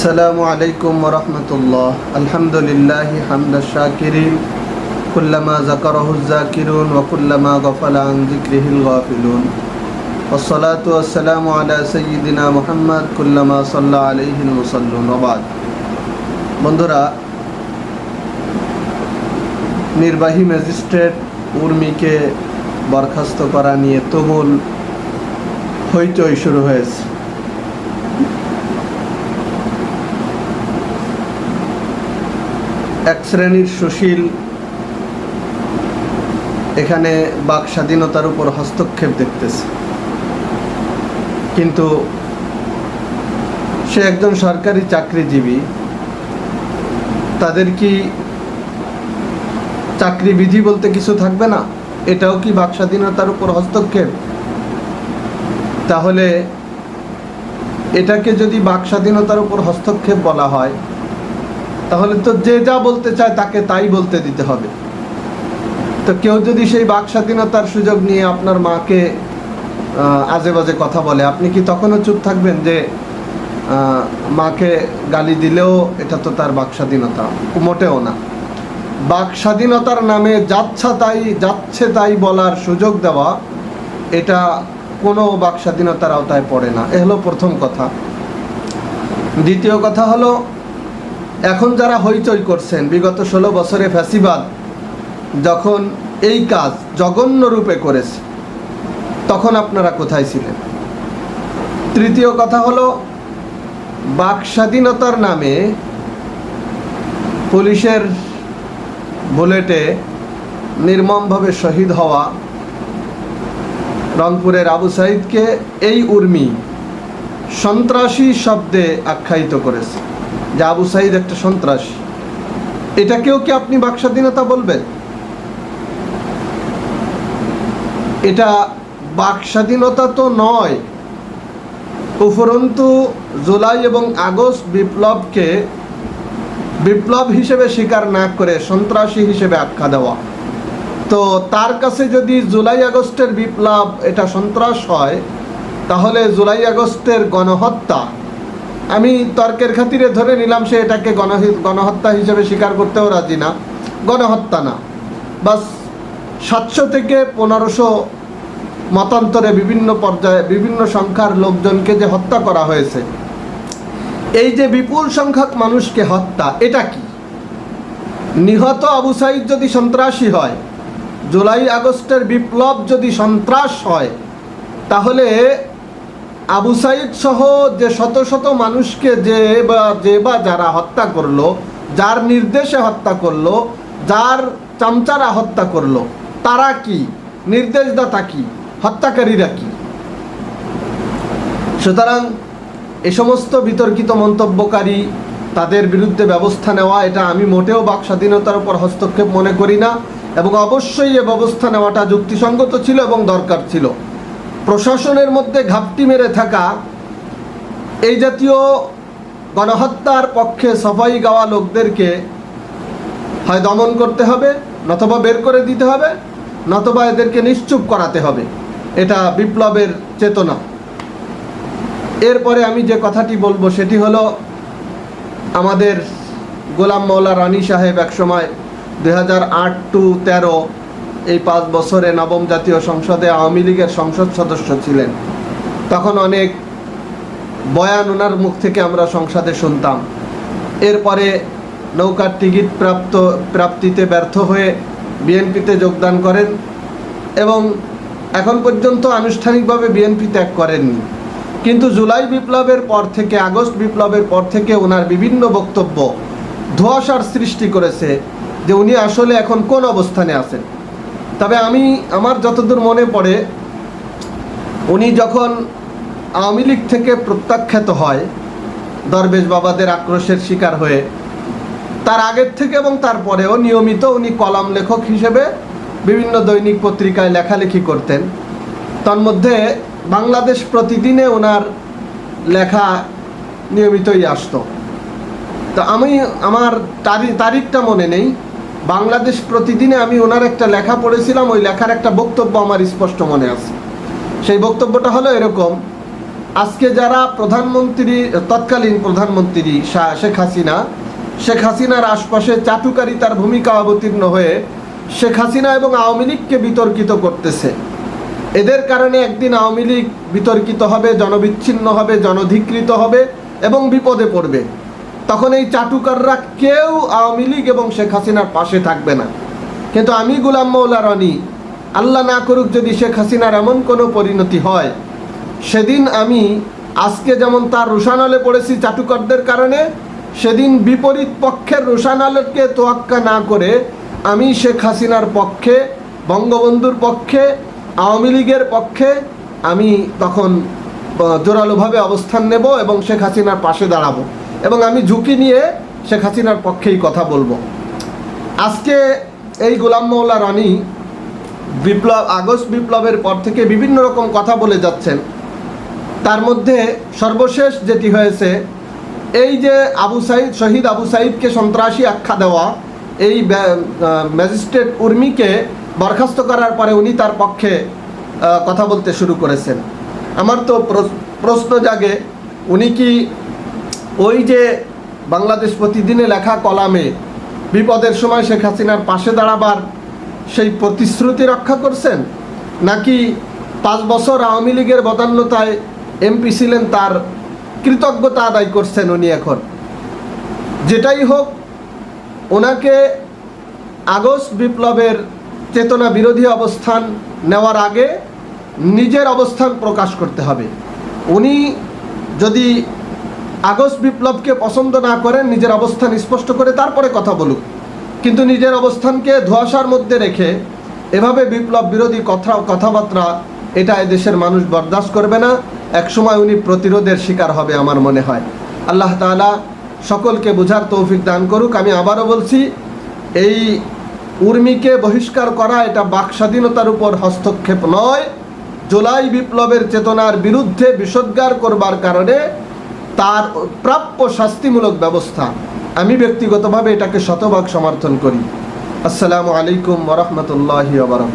السلام عليكم ورحمة الله الحمد لله حمد الشاكرين كلما ذكره الذاكرون وكلما غفل عن ذكره الغافلون والصلاة والسلام على سيدنا محمد كلما صلى عليه المصلون وبعد বন্ধুরা নির্বাহী ম্যাজিস্ট্রেট উর্মিকে বরখাস্ত করা নিয়ে তুমুল হইচই শুরু হয়েছে শ্রেণির সুশীল, এখানে বাক স্বাধীনতার উপর হস্তক্ষেপ দেখতেছে। কিন্তু সে একজন সরকারি চাকরিজীবী, তাদের কি চাকরি বিধি বলতে কিছু থাকবে না? এটাও কি বাক স্বাধীনতার উপর হস্তক্ষেপ? তাহলে এটাকে যদি বাক স্বাধীনতার উপর হস্তক্ষেপ বলা হয় তাহলে তো যে যা বলতে চায় তাকে তাই বলতে দিতে হবে। তো কেউ যদি সেই বাক স্বাধীনতার সুযোগ নিয়ে আপনার মাকে আজে বাজে কথা বলে, আপনি কি তখনও চুপ থাকবেন যে মাকে গালি দিলেও এটা তো তার বাক স্বাধীনতা? মোটেও না। বাক স্বাধীনতার নামে যাচ্ছা তাই, যাচ্ছে তাই বলার সুযোগ দেওয়া, এটা কোনো বাক স্বাধীনতার আওতায় পড়ে না। এ হলো প্রথম কথা। দ্বিতীয় কথা হলো এখন যারা হইচই করছেন, বিগত ষোলো বছরে ফ্যাসিবাদ যখন এই কাজ জঘন্য রূপে করেছে, তখন আপনারা কোথায় ছিলেন? তৃতীয় কথা হলো, বাক স্বাধীনতার নামে পুলিশের বুলেটে নির্মমভাবে শহীদ হওয়া রংপুরের আবু সাইদকে এই উর্মি সন্ত্রাসী শব্দে আখ্যায়িত করেছে। যে আবু সাইদ একটা সন্ত্রাসী। এটাকেও কি আপনি বাকস্বাধীনতা বলবেন? এটা বাকস্বাধীনতা তো নয়। উপরন্তু জুলাই এবং আগস্ট বিপ্লবকে বিপ্লব হিসেবে স্বীকার না করে সন্ত্রাসী হিসেবে আখ্যা দেওয়া। তো তার কাছে যদি জুলাই আগস্টের বিপ্লব এটা সন্ত্রাস হয়, তাহলে জুলাই আগস্টের গণহত্যা আমি তর্কের খাতিরে ধরে নিলাম সে এটাকে গণহি গণহত্যা হিসেবে স্বীকার করতেও রাজি না। গণহত্যা না। বাস সাতশো থেকে পনেরোশো মতান্তরে বিভিন্ন পর্যায়ে বিভিন্ন সংখ্যার লোকজনকে যে হত্যা করা হয়েছে। এই যে বিপুল সংখ্যক মানুষকে হত্যা, এটা কি? নিহত আবু সাইদ যদি সন্ত্রাসী হয়, জুলাই আগস্টের বিপ্লব যদি সন্ত্রাস হয়, তাহলে আবু সাইদ সহ যে শত শত মানুষকে যে বা যে বা যারা হত্যা করল, যার নির্দেশে হত্যা করল, যার চামচারা হত্যা করল, তারা কি? নির্দেশদাতা কি? হত্যাকারীরা কি? সুতরাং এ সমস্ত বিতর্কিত মন্তব্যকারী তাদের বিরুদ্ধে ব্যবস্থা নেওয়া, এটা আমি মোটেও বাক স্বাধীনতার উপর হস্তক্ষেপ মনে করি না এবং অবশ্যই এ ব্যবস্থা নেওয়াটা যুক্তিসঙ্গত ছিল এবং দরকার ছিল। প্রশাসনের মধ্যে ঘাপটি মেরে থাকা এই জাতীয় গণহত্যার পক্ষে সফাই গাওয়া লোকদেরকে হয় দমন করতে হবে, নতবা বের করে দিতে হবে, নতবা এদেরকে নিশ্চুপ করাতে হবে। এটা বিপ্লবের চেতনা। এরপরে আমি যে কথাটি বলব সেটি হলো, আমাদের গোলাম মৌলা রানী সাহেব একসময় দুই হাজার আট টু তেরো এই পাঁচ বছরে নবম জাতীয় সংসদে আওয়ামী লীগের সংসদ সদস্য ছিলেন। তখন অনেক বয়ান ওনার মুখ থেকে আমরা সংসদে শুনতাম। এরপরে নৌকার টিকিট প্রাপ্ত, প্রাপ্তিতে ব্যর্থ হয়ে বিএনপিতে যোগদান করেন এবং এখন পর্যন্ত আনুষ্ঠানিকভাবে বিএনপি ত্যাগ করেননি। কিন্তু জুলাই বিপ্লবের পর থেকে, আগস্ট বিপ্লবের পর থেকে ওনার বিভিন্ন বক্তব্য ধোঁয়াশার সৃষ্টি করেছে যে উনি আসলে এখন কোন অবস্থানে আছেন। তবে আমি আমার যতদূর মনে পড়ে, উনি যখন আওয়ামী লীগ থেকে প্রত্যাখ্যাত হয়, দরবেশ বাবাদের আক্রোশের শিকার হয়ে, তার আগের থেকে এবং তারপরেও নিয়মিত উনি কলাম লেখক হিসেবে বিভিন্ন দৈনিক পত্রিকায় লেখালেখি করতেন। তন্মধ্যে বাংলাদেশ প্রতিদিনে ওনার লেখা নিয়মিতই আসতো। তো আমি, আমার তারিখ তারিখটা মনে নেই। বাংলাদেশ প্রতিদিনে আমি ওনার একটা লেখা পড়েছিলাম, ওই লেখার একটা বক্তব্য আমার স্পষ্ট মনে আছে। সেই বক্তব্যটা হলো এরকম, আজকে যারা প্রধানমন্ত্রী, তৎকালীন প্রধানমন্ত্রী শেখ হাসিনা, শেখ হাসিনার আশপাশে চাটুকারিতার ভূমিকা অবতীর্ণ হয়ে শেখ হাসিনা এবং আওয়ামী লীগকে বিতর্কিত করতেছে। এদের কারণে একদিন আওয়ামী লীগ বিতর্কিত হবে, জনবিচ্ছিন্ন হবে, জনধিকৃত হবে এবং বিপদে পড়বে। তখন এই চাটুকাররা কেউ আওয়ামী লীগ এবং শেখ হাসিনার পাশে থাকবে না। কিন্তু আমি গুলাম মৌলা রনি, আল্লাহ না করুক যদি শেখ হাসিনার এমন কোনো পরিণতি হয়, সেদিন আমি আজকে যেমন তার রোশানলে পড়েছি চাটুকারদের কারণে, সেদিন বিপরীত পক্ষের রোশানলকে তোয়াক্কা না করে আমি শেখ হাসিনার পক্ষে, বঙ্গবন্ধুর পক্ষে, আওয়ামী লীগের পক্ষে আমি তখন জোরালোভাবে অবস্থান নেব এবং শেখ হাসিনার পাশে দাঁড়াবো। এবং আমি ঝুঁকি নিয়ে শেখ হাসিনার পক্ষেই কথা বলব। আজকে এই গোলাম মৌলা রানী বিপ্লব, আগস্ট বিপ্লবের পর থেকে বিভিন্ন রকম কথা বলে যাচ্ছেন। তার মধ্যে সর্বশেষ যেটি হয়েছে, এই যে আবু সাইদ, শহীদ আবু সাইদকে সন্ত্রাসী আখ্যা দেওয়া, এই ম্যাজিস্ট্রেট উর্মিকে বরখাস্ত করার পরে উনি তার পক্ষে কথা বলতে শুরু করেছেন। আমার তো প্রশ্ন জাগে, উনি কি ওই যে বাংলাদেশ প্রতিদিনে লেখা কলামে, বিপদের সময় শেখ হাসিনার পাশে দাঁড়াবার সেই প্রতিশ্রুতি রক্ষা করছেন? নাকি পাঁচ বছর আওয়ামী লীগের বদান্যতায় এমপি ছিলেন তার কৃতজ্ঞতা আদায় করছেন উনি এখন? যেটাই হোক, ওনাকে আগস্ট বিপ্লবের চেতনা বিরোধী অবস্থান নেওয়ার আগে নিজের অবস্থান প্রকাশ করতে হবে। উনি যদি আগস্ট বিপ্লবকে পছন্দ না করেন, নিজের অবস্থান স্পষ্ট করে তারপরে কথা বলুক। কিন্তু নিজের অবস্থানকে ধোঁয়াশার মধ্যে রেখে এভাবে বিপ্লব বিরোধী কথা, কথাবার্তা এটা দেশের মানুষ বরদাস্ত করবে না। একসময় উনি প্রতিরোধের শিকার হবে আমার মনে হয়। আল্লাহ তাআলা সকলকে বোঝার তৌফিক দান করুক। আমি আবারও বলছি, এই উর্মিকে বহিষ্কার করা এটা বাক স্বাধীনতার উপর হস্তক্ষেপ নয়। জুলাই বিপ্লবের চেতনার বিরুদ্ধে বিষোদ্গার করবার কারণে তার প্রাপ্য শাস্তিমূলক ব্যবস্থা। আমি ব্যক্তিগতভাবে এটাকে শতভাগ সমর্থন করি। আসসালামু আলাইকুম ওরহমতুল্লাহ ওরহমতুল্লাহি